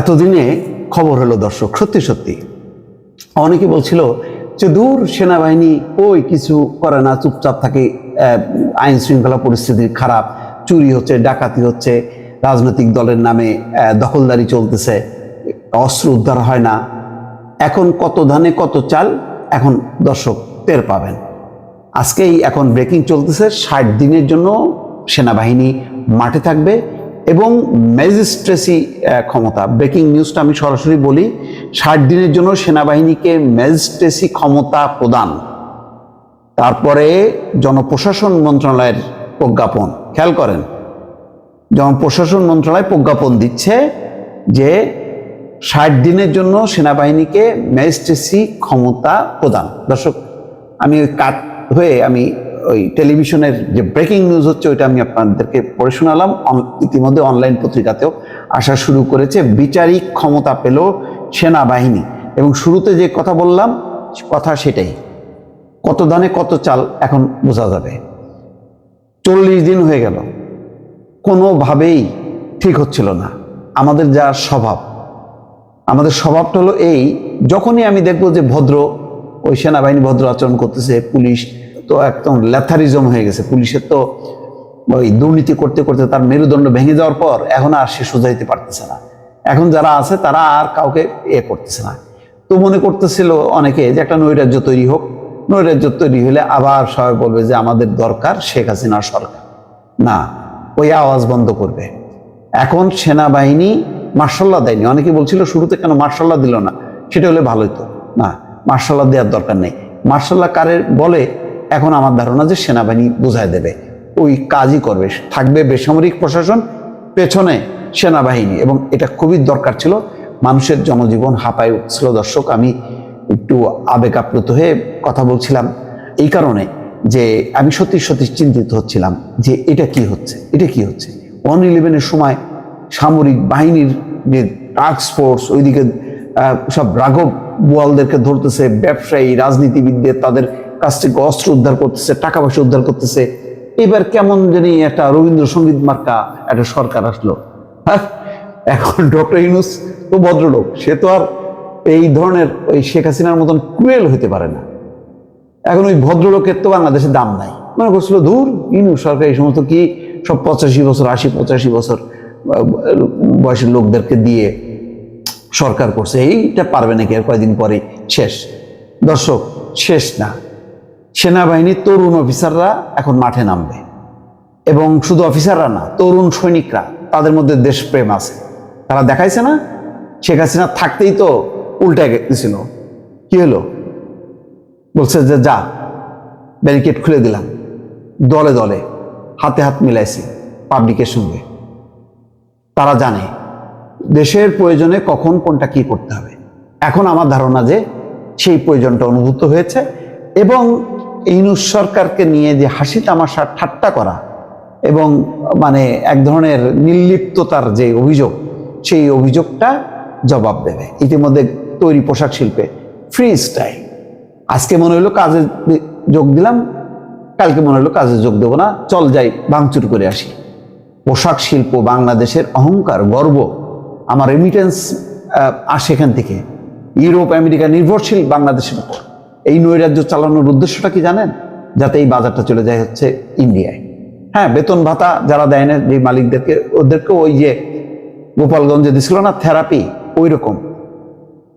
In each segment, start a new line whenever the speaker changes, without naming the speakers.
এতদিনে খবর হলো, দর্শক, সত্যি সত্যি। অনেকে বলছিল যে দূর সেনাবাহিনী ওই কিছু করে না, চুপচাপ থাকে আইন শৃঙ্খলা পরিস্থিতি খারাপ, চুরি হচ্ছে, ডাকাতি হচ্ছে, রাজনৈতিক দলের নামে দখলদারি চলতেছে, অস্ত্র উদ্ধার হয় না। এখন কত ধানে কত চাল, এখন দর্শক টের পাবেন। আজকেই এখন ব্রেকিং চলতেছে, ষাট দিনের জন্য সেনাবাহিনী মাঠে থাকবে। এবং ম্যাজিস্ট্রেসি ক্ষমতা। ব্রেকিং নিউজটা আমি সরাসরি বলি, ষাট দিনের জন্য সেনাবাহিনীকে ম্যাজিস্ট্রেসি ক্ষমতা প্রদান। তারপরে জনপ্রশাসন মন্ত্রণালয়ের প্রজ্ঞাপন। খেয়াল করেন, জনপ্রশাসন মন্ত্রণালয় প্রজ্ঞাপন দিচ্ছে যে ষাট দিনের জন্য সেনাবাহিনীকে ম্যাজিস্ট্রেসি ক্ষমতা প্রদান। দর্শক, আমি কাট হয়ে আমি ওই টেলিভিশনের যে ব্রেকিং নিউজ হচ্ছে, ওইটা আমি আপনাদেরকে পড়ে শোনালাম। ইতিমধ্যে অনলাইন পত্রিকাতেও আসা শুরু করেছে। বিচারিক ক্ষমতা পেল সেনাবাহিনী। এবং শুরুতে যে কথা বললাম, কথা সেটাই। কত ধানে কত চাল এখন বোঝা যাবে। চল্লিশ দিন হয়ে গেল। কোনোভাবেই ঠিক হচ্ছিল না। আমাদের যা স্বভাব। আমাদের স্বভাবটা হলো এই, যখনই আমি দেখব যে ভদ্র, ওই সেনাবাহিনী ভদ্র আচরণ করতেছে, পুলিশ তো একদম ল্যাথারিজম হয়ে গেছে। পুলিশের তো ওই দুর্নীতি করতে করতে তার মেরুদণ্ড ভেঙে যাওয়ার পর এখন আর সে সোজাইতে পারতেছে না। এখন যারা আছে তারা আর কাউকে এ করতেছে না। তো মনে করতেছিল অনেকে যে একটা নৈরাজ্য তৈরি হোক, নৈরাজ্য তৈরি হলে আবার সবাই বলবে যে আমাদের দরকার শেখ হাসিনার সরকার। না, ওই আওয়াজ বন্ধ করবে। এখন সেনাবাহিনী মার্শাল্লাহ দেয়নি। অনেকে বলছিল শুরুতে কেন মার্শাল্লাহ দিল না? সেটা হলে ভালোই তো। না, মার্শাল্লাহ দেওয়ার দরকার নেই। মার্শাল্লাহ কারের বলে এখন আমার ধারণা যে সেনাবাহিনী বোঝায় দেবে। ওই কাজই করবে। থাকবে বেসামরিক প্রশাসন, পেছনে সেনাবাহিনী এবং এটা খুবই দরকার ছিল। মানুষের জনজীবন হাঁপায় উঠছিল। দর্শক, আমি একটু আবেগ আপ্লুত হয়ে কথা বলছিলাম এই কারণে যে আমি সত্যি সত্যি চিন্তিত হচ্ছিলাম যে এটা কি হচ্ছে? এটা কি হচ্ছে? ওয়ান ইলেভেনের সময় সামরিক বাহিনীর যে টাস্ক ফোর্স, ওইদিকে সব রাঘব বোয়ালদেরকে ধরতেছে, ব্যবসায়ী, রাজনীতিবিদদের, তাদের কাছ থেকে অস্ত্র উদ্ধার করতেছে, টাকা পয়সা উদ্ধার করতেছে। এবার কেমন জানি একটা রবীন্দ্রসঙ্গীত মার্কা একটা সরকার আসলো। হ্যাঁ এখন ডক্টর ইউনুস তো ভদ্রলোক, সে তো আর এই ধরনের ওই শেখ হাসিনার মতন ক্রুয়েল হতে পারে না। এখন ওই ভদ্রলোকের তো বাংলাদেশে দাম নাই। মনে করছিল দূর ইনু সরকার এই সমস্ত কি সব পঁচাশি বছর, আশি, পঁচাশি বছর বয়সের লোকদেরকে দিয়ে সরকার করছে? এইটা পারবে নাকি আর কয়েকদিন পরে? শেষ। দর্শক, শেষ না। সেনাবাহিনীর তরুণ অফিসাররা এখন মাঠে নামবে। এবং শুধু অফিসাররা না, তরুণ সৈনিকরা তাদের মধ্যে দেশপ্রেম আছে। তারা দেখাইছে না? শেখ হাসিনা থাকতেই তো উল্টে গেছিল। কি হলো? বলছে যে, যা, ব্যারিকেড খুলে দিলাম। দলে দলে, হাতে হাত মিলাইছে, পাবলিকের সঙ্গে। তারা জানে, দেশের প্রয়োজনে কখন কোনটা কি করতে হবে। এখন আমার ধারণা যে, সেই প্রয়োজনটা অনুভূত হয়েছে এবং ইউনুস সরকারকে নিয়ে যে হাসি তামাশা ঠাট্টা করা এবং মানে এক ধরনের নির্লিপ্ততার যে অভিযোগ, সেই অভিযোগটা জবাব দেবে। ইতিমধ্যে তৈরি পোশাক শিল্পে ফ্রি স্টাইল। আজকে মনে হলো কাজে যোগ দিলাম, কালকে মনে হলো কাজে যোগ দেবো না, চল যাই, ভাঙচুর করে আসি। পোশাক শিল্প বাংলাদেশের অহংকার, গর্ব, আমার রেমিটেন্স আসে এখান থেকে। ইউরোপ, আমেরিকা নির্ভরশীল বাংলাদেশের উপর। এই নৈরাজ্য চালানোর উদ্দেশ্যটা কি জানেন? যাতে এই বাজারটা চলে যায় হচ্ছে ইন্ডিয়ায়। হ্যাঁ বেতন ভাতা যারা দেয় না যে মালিকদেরকে ওদেরকে ওই যে গোপালগঞ্জে দিছিল না, থেরাপি ওই রকম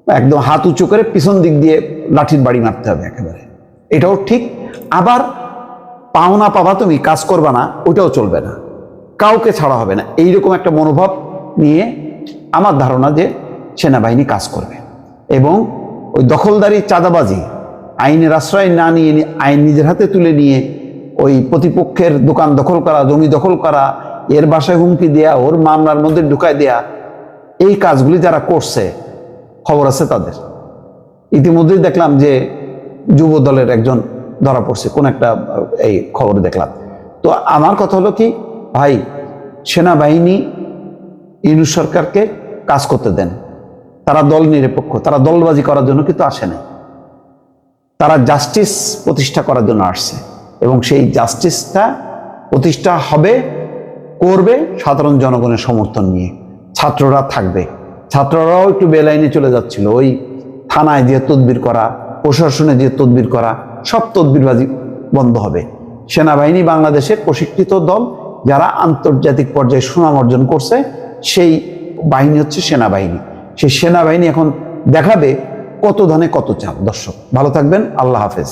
একদম হাত উঁচু করে পিছন দিক দিয়ে লাঠির বাড়ি মারতে হবে একেবারে। এটাও ঠিক। আবার পাওনা পাবা তুমি, কাজ করবা না ওটাও চলবে না। কাউকে ছাড়া হবে না। এইরকম একটা মনোভাব নিয়ে আমার ধারণা যে সেনাবাহিনী কাজ করবে। এবং ওই দখলদারি চাঁদাবাজি আইনের আশ্রয় না নিয়ে নি- আইন নিজের হাতে তুলে নিয়ে ওই প্রতিপক্ষের দোকান দখল করা, জমি দখল করা, এর বাসায় হুমকি দেয়া, ওর মামলার মধ্যে ঢুকায় দেয়া, এই কাজগুলি যারা করছে, খবর আছে তাদের। ইতিমধ্যেই দেখলাম যে যুব দলের একজন ধরা পড়ছে, কোন একটা, এই খবর দেখলাম। তো আমার কথা হলো কি, ভাই, সেনাবাহিনী ইউনুস সরকারকে কাজ করতে দেন। তারা দল নিরপেক্ষ, তারা দলবাজি করার জন্য কিন্তু আসে নাই। তারা জাস্টিস প্রতিষ্ঠা করার জন্য আসছে। এবং সেই জাস্টিসটা প্রতিষ্ঠা হবে, করবে সাধারণ জনগণের সমর্থন নিয়ে। ছাত্ররা থাকবে। ছাত্ররাও একটু বেলাইনে চলে যাচ্ছিল। ওই থানায় যে তদবির করা, প্রশাসনে যে তদবির করা, সব তদবিরবাজি বন্ধ হবে। সেনাবাহিনী বাংলাদেশের প্রশিক্ষিত দল, যারা আন্তর্জাতিক পর্যায়ে সুনাম অর্জন করছে, সেই বাহিনী হচ্ছে সেনাবাহিনী। সেই সেনাবাহিনী এখন দেখাবে কত ধানে কত চাপ দর্শক ভালো থাকবেন আল্লাহ হাফেজ।